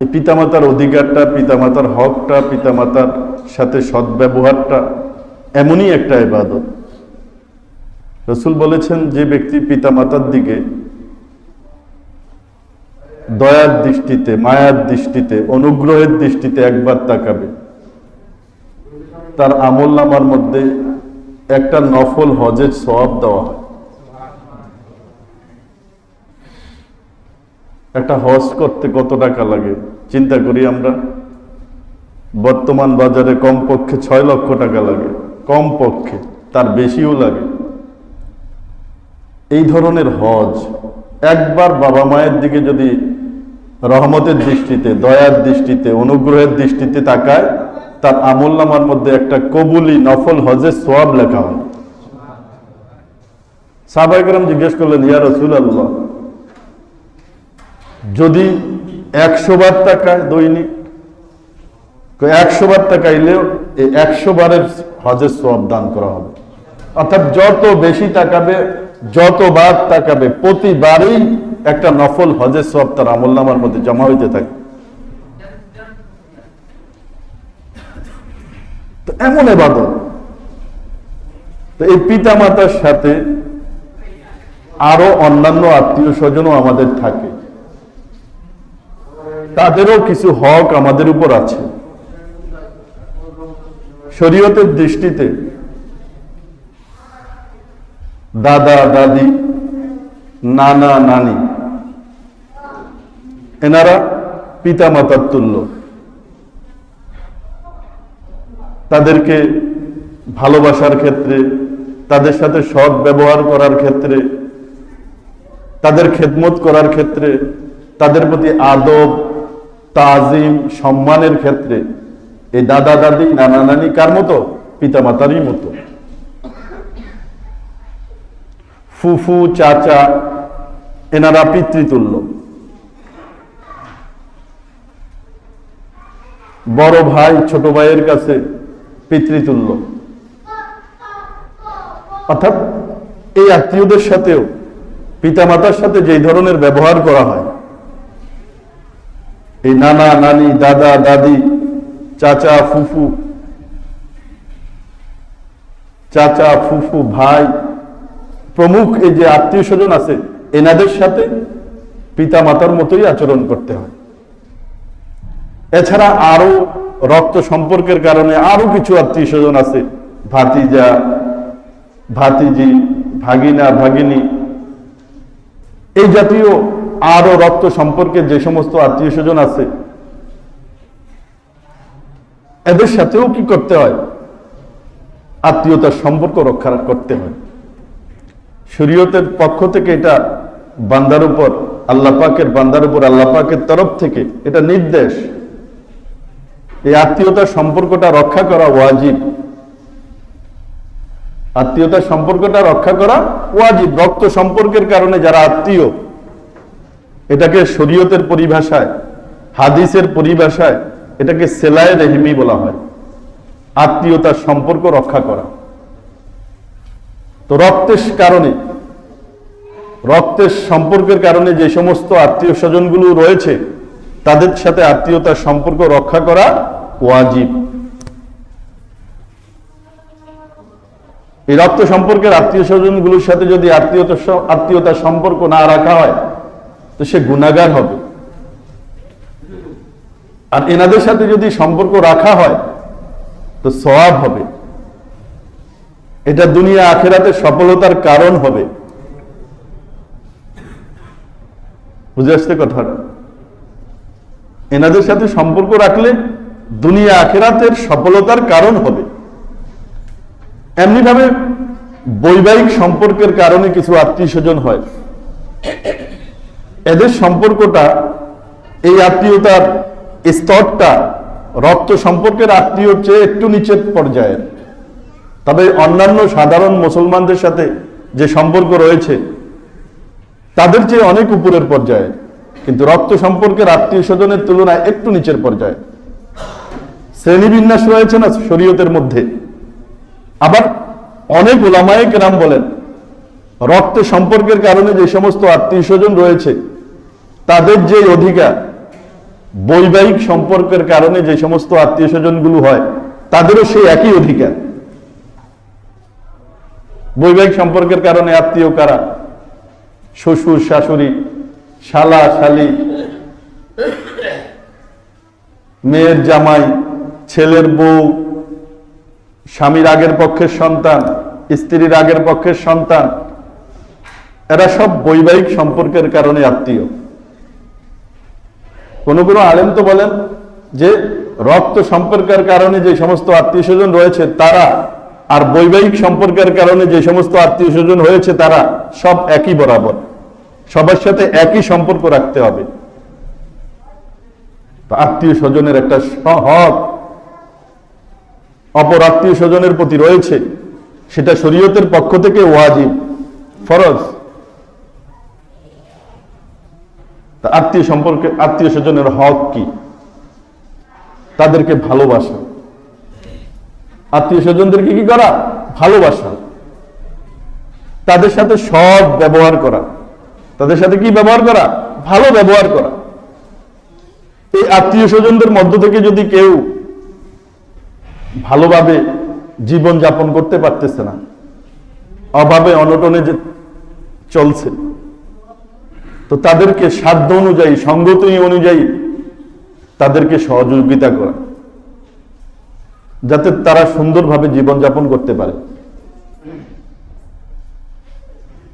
পিতামাতার অধিকারটা, পিতামাতার হকটা, পিতামাতার সাথে সদ্ব্যবহারটা এমনই একটা ইবাদত। রসুল বলেছেন, যে ব্যক্তি পিতামাতার দিকে দয়ার দৃষ্টিতে, মায়ার দৃষ্টিতে, অনুগ্রহের দৃষ্টিতে একবার তাকাবে, তার আমল নামার মধ্যে একটা নফল হজের সওয়াব দেওয়া হয়। একটা হজ করতে কত টাকা লাগে? চিন্তা করি আমরা। বর্তমান বাজারে কমপক্ষে ছয় লক্ষ টাকা লাগে। কম পক্ষে তার বেশিও লাগে। এই ধরনের হজ, একবার বাবা মায়ের দিকে যদি রহমতের দৃষ্টিতে, দয়ার দৃষ্টিতে, অনুগ্রহের দৃষ্টিতে তাকায়, তার আমল নামার মধ্যে একটা কবুলি, নফল হজের সোয়াব লেখা হয়। সাহবাইকরাম জিজ্ঞেস করলেন, ইয়া রসুল আল্লাহ যদি একশো বার টাকায় দৈনিক একশো বার টাকাইলেও এই একশো বারের হজের সব দান করা হবে। অর্থাৎ যত বেশি তাকাবে, যতবার তাকাবে, প্রতিবারই একটা নফল হজের সব তার আমল নামার মধ্যে জমা হইতে থাকে। তো এমন এবাদত। তো এই পিতা মাতার সাথে আরও অন্যান্য আত্মীয় স্বজনও আমাদের থাকে। তাদেরও কিছু হক আমাদের উপর আছে। শরীয়তের দৃষ্টিতে দাদা, দাদি, নানা, নানি, এনারা পিতা মাতার তুল্য। তাদেরকে ভালোবাসার ক্ষেত্রে, তাদের সাথে সৎ ব্যবহার করার ক্ষেত্রে, তাদের খেদমত করার ক্ষেত্রে, তাদের প্রতি আদব তাজিম সম্মানের ক্ষেত্রে এই দাদা দাদি, নানা নানি কার মতো? পিতামাতারই মতো। ফুফু, চাচা, এনারা পিতৃতুল্য। বড় ভাই, ছোট ভাইয়ের কাছে পিতৃতুল্য। অর্থাৎ এই আত্মীয়দের সাথেও, পিতামাতার সাথে যেই ধরনের ব্যবহার করা হয় এই নানা নানি, দাদা, দাদি, চাচা, ফুফু চাচা, ফুফু, ভাই, প্রমুখ এই যে আত্মীয় স্বজন আছে, এনাদের সাথে পিতা মাতার মতোই আচরণ করতে হয়। এছাড়া আরও রক্ত সম্পর্কের কারণে আরও কিছু আত্মীয় স্বজন আছে, ভাতিজা, ভাতিজি, ভাগিনা, ভাগিনী, এই জাতীয় আরও রক্ত সম্পর্কে যে সমস্ত আত্মীয় স্বজন আছে, এদের সাথেও কি করতে হয়? আত্মীয়তার সম্পর্ক রক্ষা করতে হয়। শরীয়তের পক্ষ থেকে এটা বান্দার উপর, আল্লাহ পাকের বান্দার উপর, আল্লাহ পাকের তরফ থেকে এটা নির্দেশ। এই আত্মীয়তার সম্পর্কটা রক্ষা করা ওয়াজিব। আত্মীয়তার সম্পর্কটা রক্ষা করা ওয়াজিব। রক্ত সম্পর্কের কারণে যারা আত্মীয় এটাকে শরীয়তের পরিভাষায়, হাদিসের পরিভাষায় এটাকে সেলায় রেহিমি বলা হয়। আত্মীয়তার সম্পর্ক রক্ষা করা। তো রক্তের কারণে, রক্তের সম্পর্কের কারণে যে সমস্ত আত্মীয় স্বজনগুলো রয়েছে, তাদের সাথে আত্মীয়তার সম্পর্ক রক্ষা করা ওয়াজিব। এই রক্ত সম্পর্কের আত্মীয় স্বজনগুলোর সাথে যদি আত্মীয়তা আত্মীয়তার সম্পর্ক না রাখা হয় তো সে গুণাগার হবে। আর এনাদের সাথে যদি সম্পর্ক রাখা হয়, তো সওয়াব হবে। এটা দুনিয়া আখেরাতে সফলতার কারণ হবে। বুঝে আসতে কথাটা? এনাদের সাথে সম্পর্ক রাখলে দুনিয়া আখেরাতের সফলতার কারণ হবে। এমনিভাবে বৈবাহিক সম্পর্কের কারণে কিছু আত্মীয় স্বজন হয়। এদের সম্পর্কটা, এই আত্মীয়তার স্তরটা, রক্ত সম্পর্কের আত্মীয়র চেয়ে একটু নিচের পর্যায়ের। তবে অন্যান্য সাধারণ মুসলমানদের সাথে যে সম্পর্ক রয়েছে, তাদের চেয়ে অনেক উপরের পর্যায়ে কিন্তু রক্ত সম্পর্কের আত্মীয় স্বজনের তুলনায় একটু নিচের পর্যায়ে শ্রেণীবিন্যাস রয়েছে না শরীয়তের মধ্যে। আবার অনেক ওলামায়ে কেরাম বলেন, রক্ত সম্পর্কের কারণে যে সমস্ত আত্মীয় স্বজন রয়েছে তাদের যে অধিকার, বৈবাহিক সম্পর্কের কারণে যে সমস্ত আত্মীয় স্বজনগুলো হয়, তাদেরও সেই একই অধিকার। বৈবাহিক সম্পর্কের কারণে আত্মীয় কারা? শ্বশুর, শাশুড়ি, শালা, শালি, মেয়ের জামাই, ছেলের বউ, স্বামীর আগের পক্ষের সন্তান, স্ত্রীর আগের পক্ষের সন্তান, এরা সব বৈবাহিক সম্পর্কের কারণে আত্মীয়। কোন কোন আলেম তো বলেন যে রক্ত সম্পর্কের কারণে যে সমস্ত আত্মীয় স্বজন রয়েছে তারা আর বৈবাহিক সম্পর্কের কারণে যে সমস্ত আত্মীয় স্বজন হয়েছে তারা সব একই বরাবর। সবার সাথে একই সম্পর্ক রাখতে হবে। আত্মীয় স্বজনের একটা হক। অপর আত্মীয় স্বজনের প্রতি রয়েছে। সেটা শরীয়তের পক্ষ থেকে ওয়াজিব, ফরজ। তা আত্মীয় সম্পর্কে, আত্মীয় স্বজনের হক কি? তাদেরকে ভালোবাসা। আত্মীয় স্বজনদেরকে কি করা? ভালোবাসা। তাদের সাথে সৎ ব্যবহার করা। তাদের সাথে কি ব্যবহার করা? ভালো ব্যবহার করা। এই আত্মীয় স্বজনদের মধ্য থেকে যদি কেউ ভালোভাবে জীবন যাপন করতে পারতেছে না, অভাবে অনটনে যে চলছে তো তাদেরকে সাধ্য অনুযায়ী সংগতি অনুযায়ী তাদেরকে সহযোগিতা করা। যাতে তারা সুন্দরভাবে জীবনযাপন করতে পারে।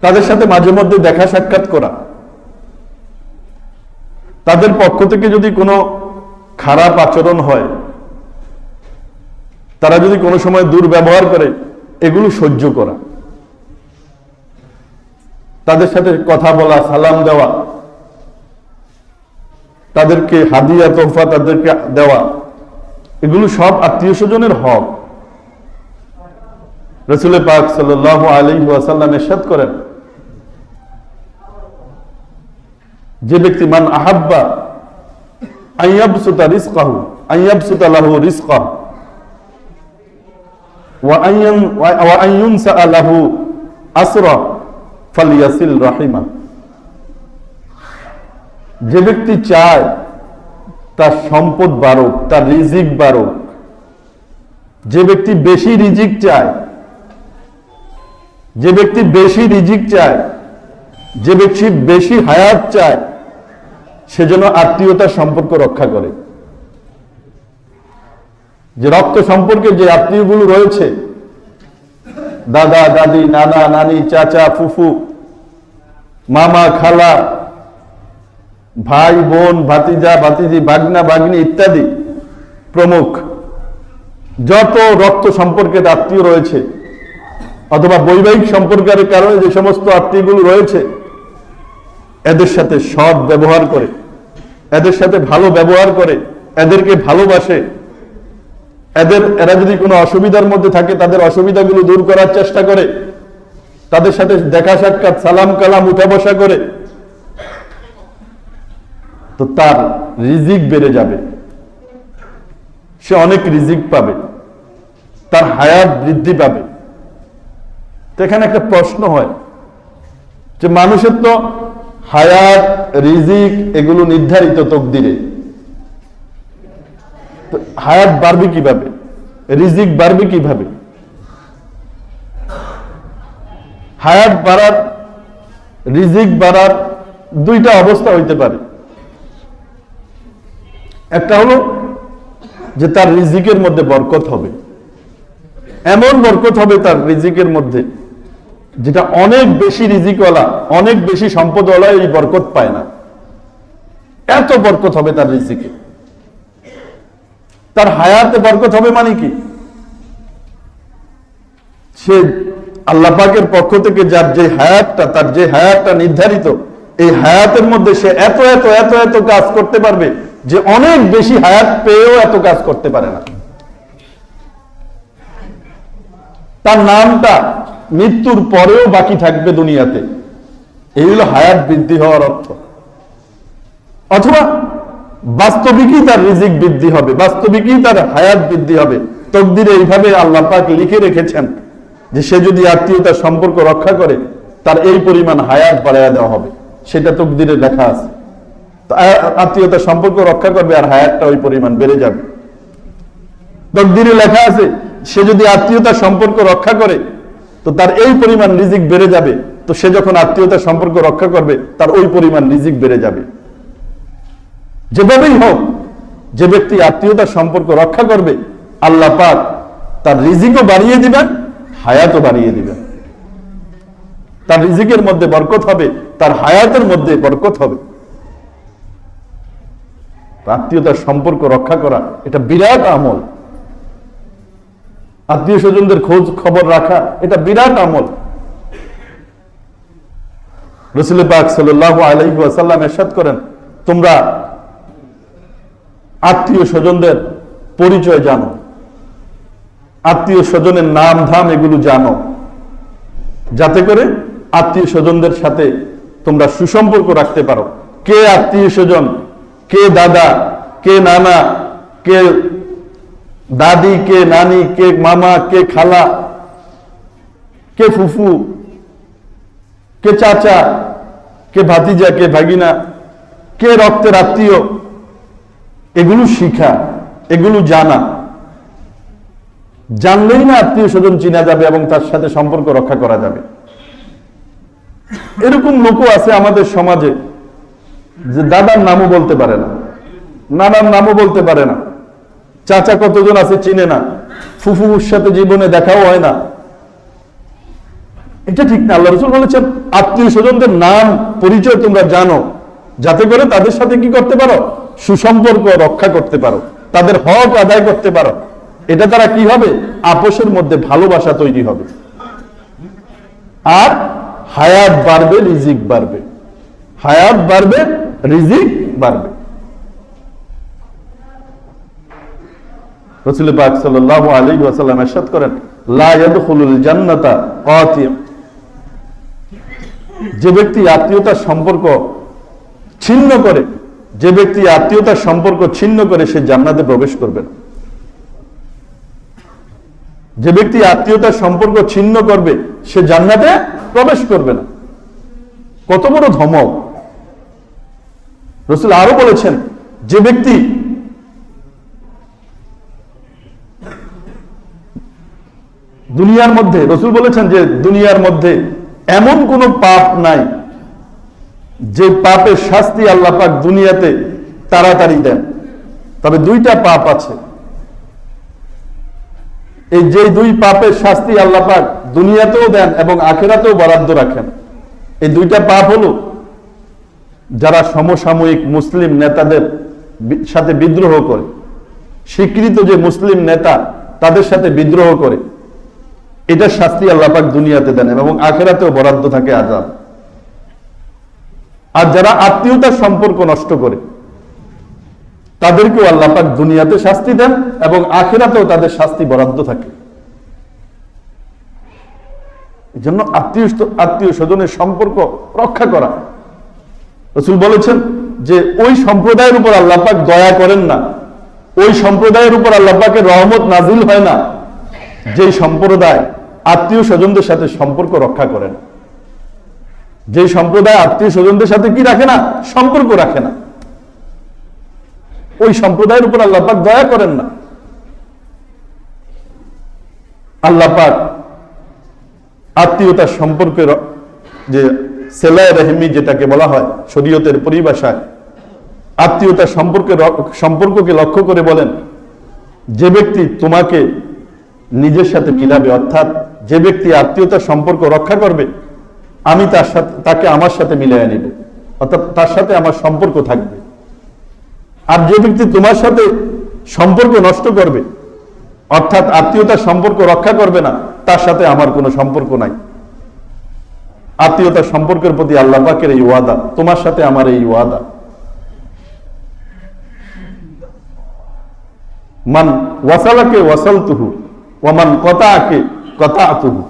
তাদের সাথে মাঝে মধ্যে দেখা সাক্ষাৎ করা। তাদের পক্ষ থেকে যদি কোনো খারাপ আচরণ হয়, তারা যদি কোনো সময় দুর্ব্যবহার করে, এগুলো সহ্য করা। তাদের সাথে কথা বলা, সালাম দেওয়া, তাদেরকে হাদিয়া তোফা তাদেরকে দেওয়া, এগুলো সব আত্মীয় স্বজনের হক। রসুল পাক সাল আলী ওয়াসাল্লাম এরশাদ করেন, যে ব্যক্তি, মান আহাব্বা আইয়াবসুতা রিজকাহু আইয়াবসুতা লাহু রিজকাহু ওয়া আইয়ান ওয়া আইয়ুনসা আসরা। ফালিয়াসিল রাহিমা। যে ব্যক্তি চায় তার সম্পদ বাড়ুক, তার রিজিক বাড়ুক, যে ব্যক্তি বেশি রিজিক চায়, যে ব্যক্তি বেশি রিজিক চায়, যে ব্যক্তি বেশি হায়াত চায় সেজন্য আত্মীয়তার সম্পর্ক রক্ষা করে। যে রক্ত সম্পর্কে যে আত্মীয়গুলো রয়েছে দাদা, দাদি, নানা, নানি, চাচা, ফুফু, মামা, খালা, ভাই, বোন, ভাতিজা, ভাতিজি বাগনা বাগনি ইত্যাদি প্রমুখ। যত রক্ত সম্পর্কের আত্মীয় রয়েছে, অথবা বৈবাহিক সম্পর্কের কারণে যে সমস্ত আত্মীয়গুলো রয়েছে, এদের সাথে সব ব্যবহার করে, এদের সাথে ভালো ব্যবহার করে, এদেরকে ভালোবাসে এদের, এরা যদি কোনো অসুবিধার মধ্যে থাকে, তাদের অসুবিধাগুলো দূর করার চেষ্টা করে। তাদের সাথে দেখা সাক্ষাৎ, সালাম কালাম, উঠা বসা করে। তো তার রিজিক বেড়ে যাবে। সে অনেক রিজিক পাবে। তার হায়াত বৃদ্ধি পাবে। তো এখানে একটা প্রশ্ন হয় যে মানুষের তো হায়াত, রিজিক, এগুলো নির্ধারিত তকদিরে। হায়াত বাড়বে কীভাবে? রিজিক বাড়বে কীভাবে? হায়াত বাড়ার, রিজিক বাড়ার দুইটা অবস্থা হইতে পারে। একটা হলো যে তার রিজিকের মধ্যে বরকত হবে। এমন বরকত হবে তার রিজিকের মধ্যে যেটা অনেক বেশি রিজিকওয়ালা, অনেক বেশি সম্পদওয়ালা এই বরকত পায় না। এত বরকত হবে তার রিজিকে। তার হায়াতে বরকত হবে মানে কি? সে আল্লাহ পাকের পক্ষ থেকে যার যে হায়াতটা, তার যে হায়াতটা নির্ধারিত, এই হায়াতের মধ্যে সে এত এত এত এত কাজ করতে পারবে যে অনেক বেশি হায়াত পেয়েও এত কাজ করতে পারে না। তার নামটা মৃত্যুর পরেও বাকি থাকবে দুনিয়াতে। এই হলো হায়াত বৃদ্ধি হওয়ার অর্থ। অথবা বাস্তবিকই তার রিজিক বৃদ্ধি হবে, বাস্তবিকই তার হায়াত বৃদ্ধি হবে। তকদিরে এইভাবে আল্লাহ পাক লিখে রেখেছেন যে সে যদি আত্মীয়তার সম্পর্ক রক্ষা করে, তার এই পরিমাণ হায়াত বাড়াইয়া দেওয়া হবে। সেটা তকদিরে লেখা আছে। আত্মীয়তার সম্পর্ক রক্ষা করবে আর হায়াতটা ওই পরিমাণ বেড়ে যাবে। তকদিরে লেখা আছে, সে যদি আত্মীয়তার সম্পর্ক রক্ষা করে, তো তার এই পরিমাণ রিজিক বেড়ে যাবে। তো সে যখন আত্মীয়তার সম্পর্ক রক্ষা করবে, তার ওই পরিমাণ রিজিক বেড়ে যাবে। যেভাবেই হোক, যে ব্যক্তি আত্মীয়তার সম্পর্ক রক্ষা করবে, আল্লাহ পাক তার রিজিকও বাড়িয়ে দিবেন, হায়াতও বাড়িয়ে দিবেন। তার রিজিকের মধ্যে বরকত হবে, তার হায়াতের মধ্যে বরকত হবে। আত্মীয়তার সম্পর্ক রক্ষা করা, এটা বিরাট আমল। আত্মীয় স্বজনদের খোঁজ খবর রাখা, এটা বিরাট আমল। রসুল পাক সাল্লাহ আলহি আসাল্লাম এরশাদ করেন, তোমরা আত্মীয় স্বজনদের পরিচয় জানো। আত্মীয় স্বজনের নাম ধাম এগুলো জানো। যাতে করে আত্মীয় স্বজনদের সাথে তোমরা সুসম্পর্ক রাখতে পারো। কে আত্মীয় স্বজন, কে দাদা, কে নানা, কে দাদি, কে নানি, কে মামা, কে খালা, কে ফুফু, কে চাচা, কে ভাতিজা, কে ভাগিনা, কে রক্তের আত্মীয় এগুলো শিখা, এগুলো জানা। জানলেই না আত্মীয় স্বজন চিনা যাবে এবং তার সাথে সম্পর্ক রক্ষা করা যাবে। এরকম লোকও আছে আমাদের সমাজে, যে দাদার নামও বলতে পারে না, নানার নামও বলতে পারে না। চাচা কতজন আছে চিনে না, ফুফুর সাথে জীবনে দেখাও হয় না। এটা ঠিক না, আল্লাহ রসুল বলেছেন, আত্মীয় স্বজনদের নাম, পরিচয় তোমরা জানো, যাতে করে তাদের সাথে কি করতে পারো? সুসম্পর্ক রক্ষা করতে পারো, তাদের হক আদায় করতে পারো। এটা তারা কি হবে? আপোষের মধ্যে ভালোবাসা তৈরি হবে। আর হায়াত বাড়বে, রিজিক বাড়বে। হায়াত বাড়বে, রিজিক বাড়বে। যে ব্যক্তি আত্মীয়তার সম্পর্ক ছিন্ন করে যে ব্যক্তি আত্মীয়তার সম্পর্ক ছিন্ন করে সে জান্নাতে প্রবেশ করবে না। যে ব্যক্তি আত্মীয়তার সম্পর্ক ছিন্ন করবে, সে জান্নাতে প্রবেশ করবে না। কত বড় ধমক। রসুল আরও বলেছেন, যে ব্যক্তি দুনিয়ার মধ্যে, রসুল বলেছেন যে দুনিয়ার মধ্যে এমন কোন পাপ নাই যে পাপের শাস্তি আল্লাহ পাক দুনিয়াতে তাড়াতাড়ি দেন। তবে দুইটা পাপ আছে। এই যে দুই পাপের শাস্তি আল্লাহ পাক দুনিয়াতেও দেন এবং আখেরাতেও বরাদ্দ রাখেন। এই দুইটা পাপ হলো যারা সমসাময়িক মুসলিম নেতাদের সাথে বিদ্রোহ করে, স্বীকৃত যে মুসলিম নেতা তাদের সাথে বিদ্রোহ করে, এটা শাস্তি আল্লাহ পাক দুনিয়াতে দেন এবং আখেরাতেও বরাদ্দ থাকে আজাব আর যারা আত্মীয়তার সম্পর্ক নষ্ট করে, তাদেরকেও আল্লাহ পাক দুনিয়াতে শাস্তি দেন এবং আখেরাতেও তাদের শাস্তি বরাদ্দ থাকে। এই জন্য আত্মীয় আত্মীয় স্বজনের সম্পর্ক রক্ষা করা। রসুল বলেছেন যে, ওই সম্প্রদায়ের উপর আল্লাহ পাক দয়া করেন না। ওই সম্প্রদায়ের উপর আল্লাহ পাকের রহমত নাজিল হয় না। যেই সম্প্রদায় আত্মীয় স্বজনদের সাথে সম্পর্ক রক্ষা করে না। যে সম্প্রদায় আত্মীয় স্বজনদের সাথে কি রাখে না? সম্পর্ক রাখে না। ওই সম্প্রদায়ের উপর আল্লাহ পাক দয়া করেন না। আল্লাহ পাক আত্মীয়তার সম্পর্কের যে সেলায় রেহমি যেটাকে বলা হয়, শরীয়তের পরিভাষায় আত্মীয়তার সম্পর্কে সম্পর্ককে লক্ষ্য করে বলেন, যে ব্যক্তি তোমাকে নিজের সাথে মিলাবে, অর্থাৎ যে ব্যক্তি আত্মীয়তার সম্পর্ক রক্ষা করবে আমি তার সাথে তাকে আমার সাথে মিলিয়ে নিব। অর্থাৎ তার সাথে আমার সম্পর্ক থাকবে। আর যে ব্যক্তি তোমার সাথে সম্পর্ক নষ্ট করবে, অর্থাৎ আত্মীয়তার সম্পর্ক রক্ষা করবে না, তার সাথে আমার কোনো সম্পর্ক নাই। আত্মীয়তার সম্পর্কের প্রতি আল্লাহ পাকের এই ওয়াদা, তোমার সাথে আমার এই ওয়াদা। মান ওয়াসালাকে ওয়াসাল তুহু ওমান কতাকে কথা তুহু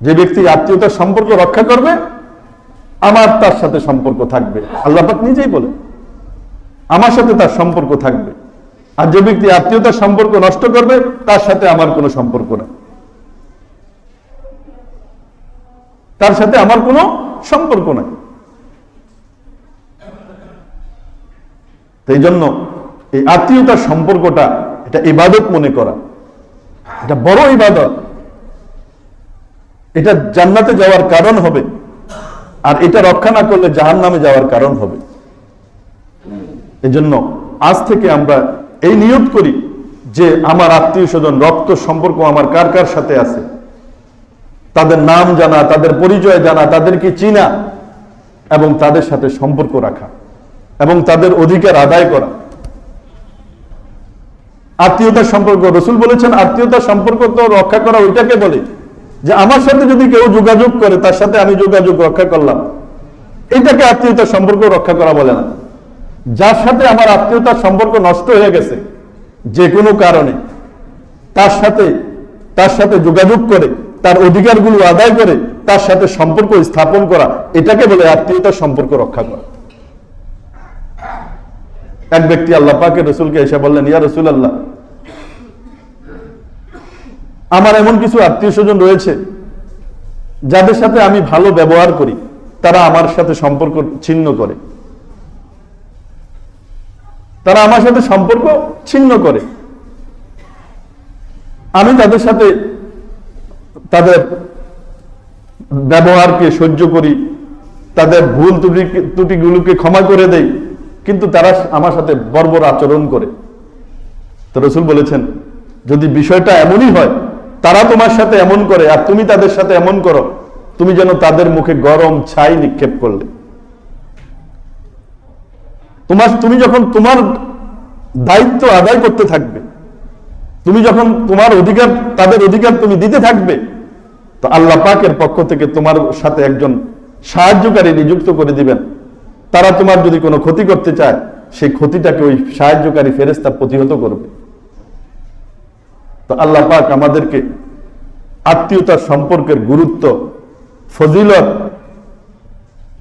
যে ব্যক্তি আত্মীয়তার সম্পর্ক রক্ষা করবে, আমার তার সাথে সম্পর্ক থাকবে। আল্লাহ পাক নিজেই বলে আমার সাথে তার সম্পর্ক থাকবে। আর যে ব্যক্তি আত্মীয়তার সম্পর্ক নষ্ট করবে, তার সাথে আমার কোনো সম্পর্ক নেই। তার সাথে আমার কোনো সম্পর্ক নাই। তাই জন্য এই আত্মীয়তার সম্পর্কটা, এটা ইবাদত মনে করা। এটা বড় ইবাদত। এটা জান্নাতে যাওয়ার কারণ হবে। আর এটা রক্ষা না করলে জাহান নামে যাওয়ার কারণ হবে। এজন্য আজ থেকে আমরা এই নিয়োগ করি যে আমার আত্মীয় স্বজন রক্ত সম্পর্ক আমার কার কার সাথে আছে? তাদের নাম জানা, তাদের পরিচয় জানা, তাদেরকে চিনা এবং তাদের সাথে সম্পর্ক রাখা এবং তাদের অধিকার আদায় করা। আত্মীয়তার সম্পর্ক, রসুল বলেছেন, আত্মীয়তার সম্পর্ক তো রক্ষা করা ওইটাকে বলে। যে আমার সাথে যদি কেউ যোগাযোগ করে, তার সাথে আমি যোগাযোগ রক্ষা করলাম। এটাকে আত্মীয়তার সম্পর্ক রক্ষা করা বলে না। যার সাথে আমার আত্মীয়তার সম্পর্ক নষ্ট হয়ে গেছে, যে কোনো কারণে, তার সাথে তার সাথে যোগাযোগ করে, তার অধিকারগুলো আদায় করে, তার সাথে সম্পর্ক স্থাপন করা, এটাকে বলে আত্মীয়তার সম্পর্ক রক্ষা করা। এক ব্যক্তি আল্লাহ পাকে রসুলকে এসে বললেন, ইয়া রসুল আল্লাহ আমার এমন কিছু আত্মীয় স্বজন রয়েছে যাদের সাথে আমি ভালো ব্যবহার করি, তারা আমার সাথে সম্পর্ক ছিন্ন করে। তারা আমার সাথে সম্পর্ক ছিন্ন করে। আমি তাদের সাথে তাদের ব্যবহারকে সহ্য করি, তাদের ভুল ত্রুটি, ত্রুটিগুলোকে ক্ষমা করে দেই, কিন্তু তারা আমার সাথে বর্বর আচরণ করে। তো রসুল বলেছেন, যদি বিষয়টা এমনই হয় তারা তোমার সাথে এমন করে আর তুমি তাদের সাথে এমন করো, তুমি যেন তাদের মুখে গরম ছাই নিক্ষেপ করলে। তোমার, তুমি যখন তোমার দায়িত্ব আদায় করতে থাকবে, তুমি যখন তোমার অধিকার, তাদের অধিকার তুমি দিতে থাকবে, তো আল্লাহ পাকের পক্ষ থেকে তোমার সাথে একজন সাহায্যকারী নিযুক্ত করে দিবেন। তারা তোমার যদি কোনো ক্ষতি করতে চায়, সেই ক্ষতিটাকে ওই সাহায্যকারী ফেরেস্তা প্রতিহত করবে। তো আল্লাহ পাক আমাদেরকে আত্মীয়তার সম্পর্কের গুরুত্ব, ফজিলত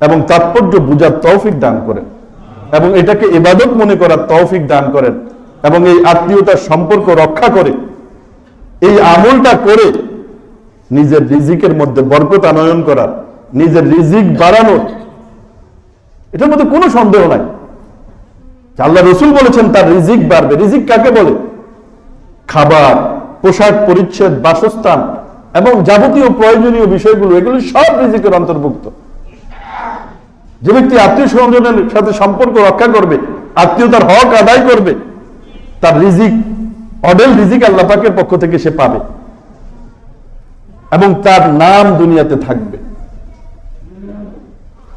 এবং তাৎপর্য বুঝার তৌফিক দান করেন। এবং এটাকে ইবাদত মনে করার তৌফিক দান করেন এবং এই আত্মীয়তার সম্পর্ক রক্ষা করে, এই আমলটা করে নিজের রিজিকের মধ্যে বরকত আনয়ন করার, নিজের রিজিক বাড়ানোর, এটার মধ্যে কোনো সন্দেহ নাই। আল্লাহ রসুল বলেছেন, তার রিজিক বাড়বে। রিজিক কাকে বলে? খাবার। পোশাক পরিচ্ছেদ, বাসস্থান এবং যাবতীয় প্রয়োজনীয় বিষয়গুলো, এগুলো সব রিজিকের অন্তর্ভুক্ত। যে ব্যক্তি আত্মীয় স্বজনের সাথে সম্পর্ক রক্ষা করবে, আত্মীয়তার হক আদায় করবে, তার রিজিক, অডেল রিজিক আল্লাহ পাকের পক্ষ থেকে সে পাবে। এবং তার নাম দুনিয়াতে থাকবে।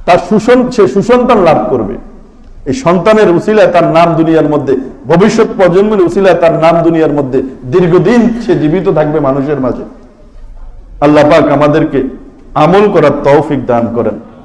তার সুসন সে সুসন্তান লাভ করবে। এই সন্তানের উসিলায় তার নাম দুনিয়ার মধ্যে, ভবিষ্যৎ প্রজন্মের উসিলায় তার নাম দুনিয়ার মধ্যে, দীর্ঘদিন সে জীবিত থাকবে মানুষের মাঝে। আল্লাহ পাক আমাদেরকে আমল করার তৌফিক দান করেন।